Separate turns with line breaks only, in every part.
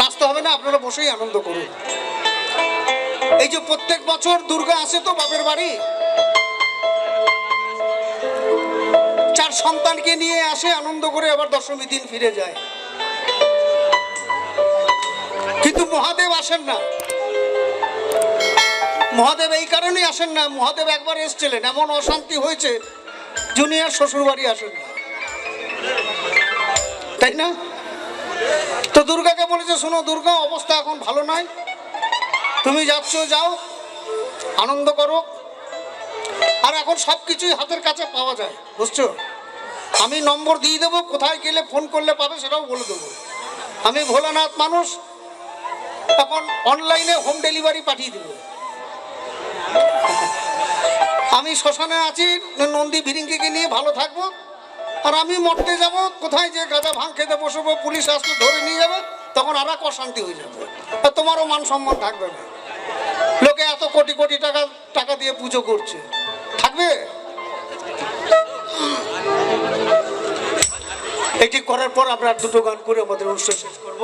নাচতে হবে না, আপনারা বসেই আনন্দ করুন। এই যে প্রত্যেক বছর দুর্গা আসে তো বাপের বাড়ি। চার সন্তানকে নিয়ে আসে, আনন্দ করে আবার দশমী দিন ফিরে যায়। কিন্তু মহাদেব আসেন না। মহাদেব এই কারণেই আসেন না, মহাদেব একবার এসছিলেন, এমন অশান্তি হয়েছে, জুনিয়ার শ্বশুর বাড়ি আসেন না। তাই না? তো দুর্গাকে বলেছে, শোনো দুর্গা, অবস্থা এখন ভালো নয়। তুমি যাচ্ছ, যাও, আনন্দ করো। আর এখন সব কিছুই হাতের কাছে পাওয়া যায়, বুঝছ? আমি নম্বর দিয়ে দেবো, কোথায় গেলে ফোন করলে পাবে সেটাও বলে দেবো। আমি ভোলানাথ মানুষ, এখন অনলাইনে হোম ডেলিভারি পাঠিয়ে দেবো। আমি শ্মশানে আছি, নন্দী ভিরিঙ্গিকে নিয়ে ভালো থাকব। আর আমি মরতে যাব, কোথায় যে গাঁজা ভাঙ খেতে বসবো, পুলিশ আসলে ধরে নিয়ে যাবে, তখন আর এক অশান্তি হয়ে যাবে। আর তোমারও মান সম্মান থাকবে না। লোকে এত কোটি কোটি টাকা টাকা দিয়ে পুজো করছে। থাকবে? এটি করার পর আমরা দুটো গান করে আমাদের অনুষ্ঠান শেষ করব।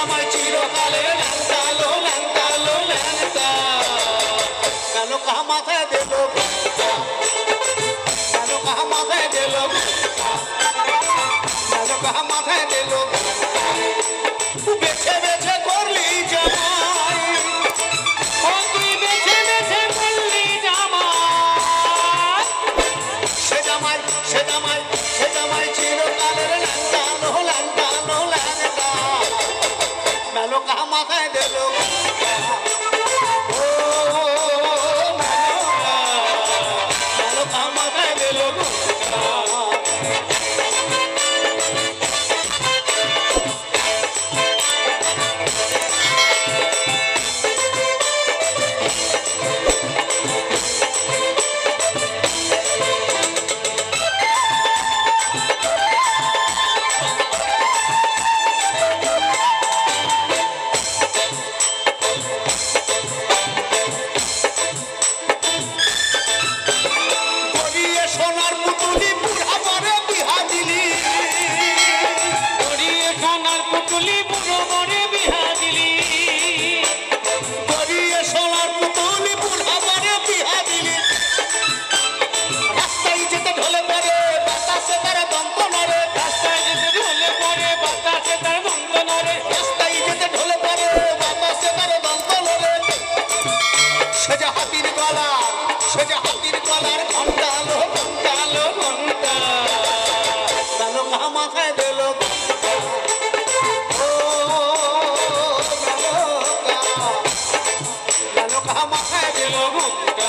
জামাই
চিরকালে ল্যাংটালো ল্যাংটালো ল্যাংটা কেন কাহা মাথায় দিল কেন কাহা মাথায় দিল কেন কাহা মাথায় দিল বেছে বেছে করলি জামাই।
ও তুই বেছে বেছে করলি জামাই।
সে জামাই সে জামাই সে জামাই চিরকালের ল্যাংটানো হাতির গলা সে যে হাতির গলার ঘণ্টা লো ঘণ্টা লো ঘণ্টা কাহা মাথায় দিল মাথায় দিল ঘণ্টা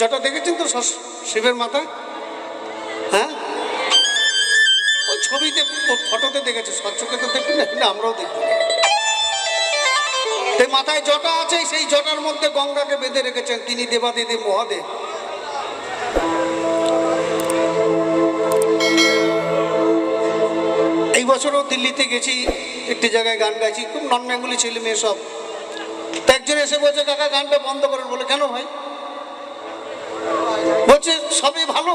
যটা দেখেছেন তো শিবের মাথায়? হ্যাঁ? ওই ছবিতে ফটোতে দেখেছে স্বচ্ছকে তো দেখবেন না, আমরাও সেই মাথায় জটা আছে, সেই জটার মধ্যে গঙ্গাকে বেঁধে রেখেছেন তিনি দেবাদিদেব মহাদেব। এই বছরও দিল্লিতে গেছি, একটি জায়গায় গান গাইছি, খুব নন বেঙ্গলি ছেলে মেয়ে সব একজন এসে বলছে, কাকা, গানটা বন্ধ করেন। বলে, কেন ভাই? বলছে সবই ভালো।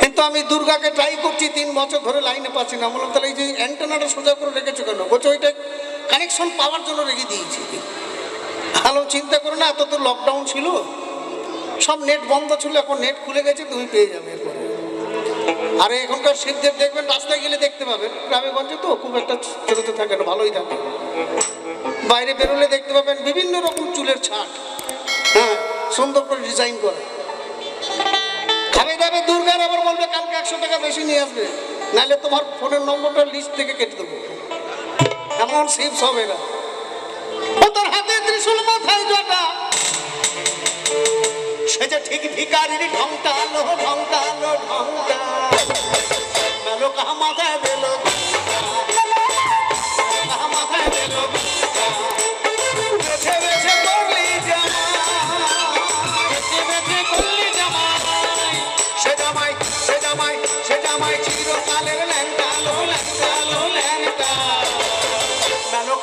কিন্তু আমি দুর্গাকে ট্রাই করছি, তিন বছর ধরে লাইনে পাচ্ছি না। বললাম, তাহলে এই যে অ্যান্টেনাটা সোজা করে রেখেছো কেন? বলছে, ওইটা কানেকশন পাওয়ার জন্য রেখে দিয়েছি। ভালো চিন্তা করো না এত তো লকডাউন ছিল। সব নেট বন্ধ ছিল, এখন নেট খুলে গেছে, তুমি পেয়ে যাবে এরপরে। আর, এখনকার শিবদের দেখবেন, রাস্তায় গেলে দেখতে পাবেন গ্রামে গঞ্জে তো খুব একটা ছোটোতে থাকে না, ভালোই থাকে। বাইরে বেরোলে দেখতে পাবেন বিভিন্ন রকম চুলের ছাট। হ্যাঁ সুন্দর করে ডিজাইন করে। একশো টাকা বেশি নিয়ে আসবে, নাহলে তোমার ফোনের নম্বরটা লিস্ট থেকে কেটে দেবো। এমন শিব হবে না। ও তোর হাতে ত্রিশুল মাথায় জটা। সে যে ঠিক ভিকারির ঢংটা আলো ঢংটা মেলো কাহা মাথায় দিল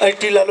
মাথায় দিল মেলো